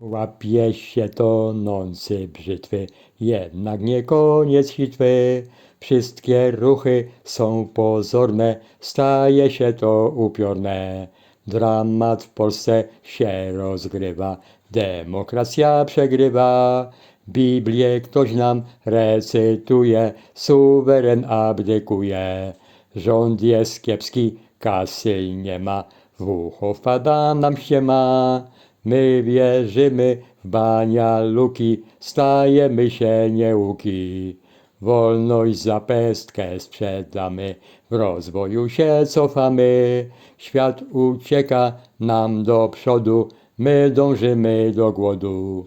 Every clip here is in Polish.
Łapie się tonący brzytwy, jednak nie koniec hitwy. Wszystkie ruchy są pozorne, staje się to upiorne. Dramat w Polsce się rozgrywa, demokracja przegrywa. Biblię ktoś nam recytuje, suweren abdykuje. Rząd jest kiepski, kasy nie ma, w ucho wpada nam ściema. My wierzymy w banialuki, stajemy się nieuki. Wolność za pestkę sprzedamy, w rozwoju się cofamy. Świat ucieka nam do przodu, my dążymy do głodu.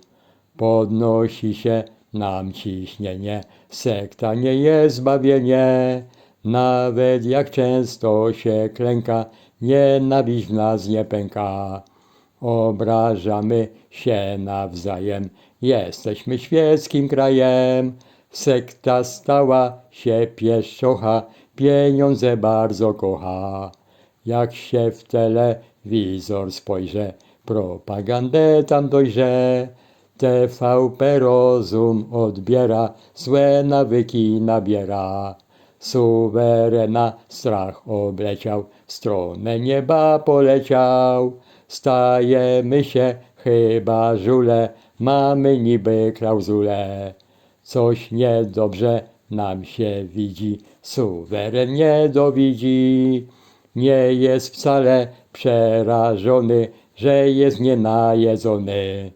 Podnosi się nam ciśnienie, sekta nie jest zbawienie. Nawet jak często się klęka, nienawiść w nas nie pęka. Obrażamy się nawzajem, jesteśmy świeckim krajem. Sekta stała się pieszczocha, pieniądze bardzo kocha. Jak się w telewizor spojrzę, propagandę tam dojrzę. TVP rozum odbiera, złe nawyki nabiera. Suwerena strach obleciał, w stronę nieba poleciał. Stajemy się chyba żule, mamy niby klauzulę. Coś niedobrze nam się widzi, suweren nie dowidzi. Nie jest wcale przerażony, że jest nienajedzony.